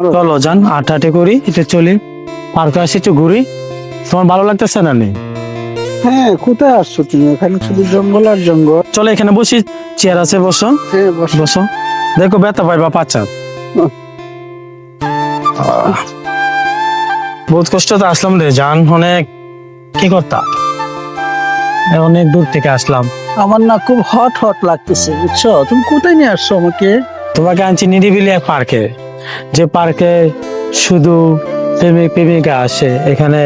চলো যান আট আটে করি এটা চলি। পার্কে আসি একটু ঘুরি। তোমার ভালো লাগতেছে না নেই হ্যাঁ কোথায় আসছো তুমি? এখানে শুধু জঙ্গল আর জঙ্গল। চলো এখানে বসি চেয়ার আছে বসো। হ্যাঁ বসো। বসো। দেখো ব্যথা পাইবা পাচ্ছা হুম। বহুত কষ্ট তো আসলাম রে জান অনেক। কি করতা? অনেক দূর থেকে আসলাম। আমার না খুব হট হট লাগতেছে বুঝছ? তুমি কোথায় নিয়ে আসছো আমাকে? তোমাকে আনছি নিরিবিলি এক পার্কে। যে পার্কে শুধু প্রেমিক প্রেমিকা আসে এখানে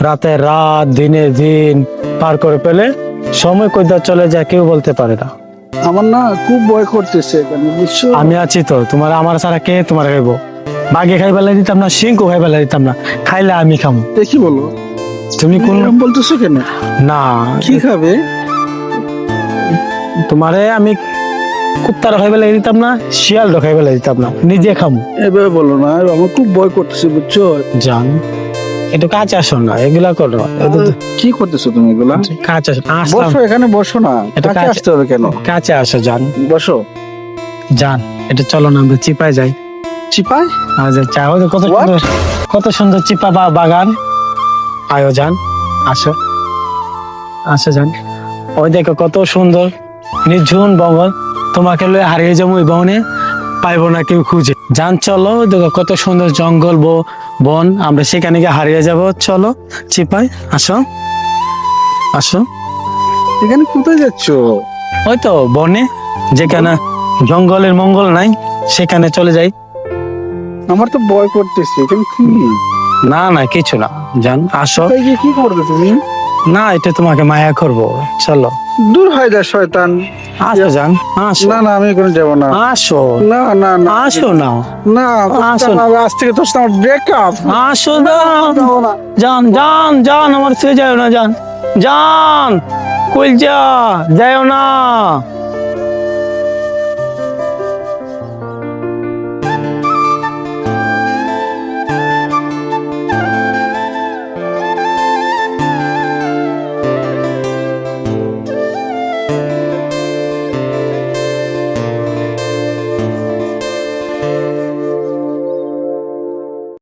রাতে রাত দিনে দিন পার করে পেলে সময় কোথাও চলে যায় কেউ বলতে পারে না। আমার না খুব ভয় করতেছে আমি আছি তো তোমার আমার ছাড়া কে তোমার খাইবো? বাঘে খাই বেলা দিতাম না সিংহ খাই বেলা দিতাম না খাইলে আমি খামো। দেখি বলো। তুমি কোন বলতেছো কেন? না। কি খাবে? তোমারে আমি কুত্তার খাই বেলা দিতাম না শিয়াল খাই বেলা দিতাম না নিজে খামো। এভাবে বলো না আমার খুব ভয় করতেছে বুঝছ? জান একটু কাছে আসো না এগুলা করো কি করতেছো তুমি এগুলা? কাছে আসো বসো এখানে বসো না। এটা কাছে- আসতে হবে কেন? কাছে আসো জান। বসো। জান এটা চলো না আমরা চিপায় যাই। চিপায়? চা কত সুন্দর কত সুন্দর চিপা বা বাগান। আয়ো জান আসো। আসো জান। ওই দেখো কত সুন্দর নির্ঝুম বঙ্গল তোমাকে লয়ে হারিয়ে যাব ওই বনে পাইবো না কেউ খুঁজে। যান চলো দেখো কত সুন্দর জঙ্গল বো বন আমরা সেখানে গিয়ে হারিয়ে যাব। চলো চিপাই আসো। আসো। এখানে কোথায় যাচ্ছো? ওই তো বনে যেখানে জঙ্গলের মঙ্গল নাই সেখানে চলে যাই। আমার তো ভয় করতেছে কি? না না কিছু না। জান আসো। কি করবে তুমি? না এটা তোমাকে মায়া করব। চলো। দূর হয় যা শয়তান। আসো জান। আসো। না না আমি কোনো যাব না। আসো। না না না। আসো না। না আসো না। আজ থেকে তোর আমার ব্রেকআপ আসো না যাব না জান জান জান আমার সে যাও না জান। জান কই যা যাও না।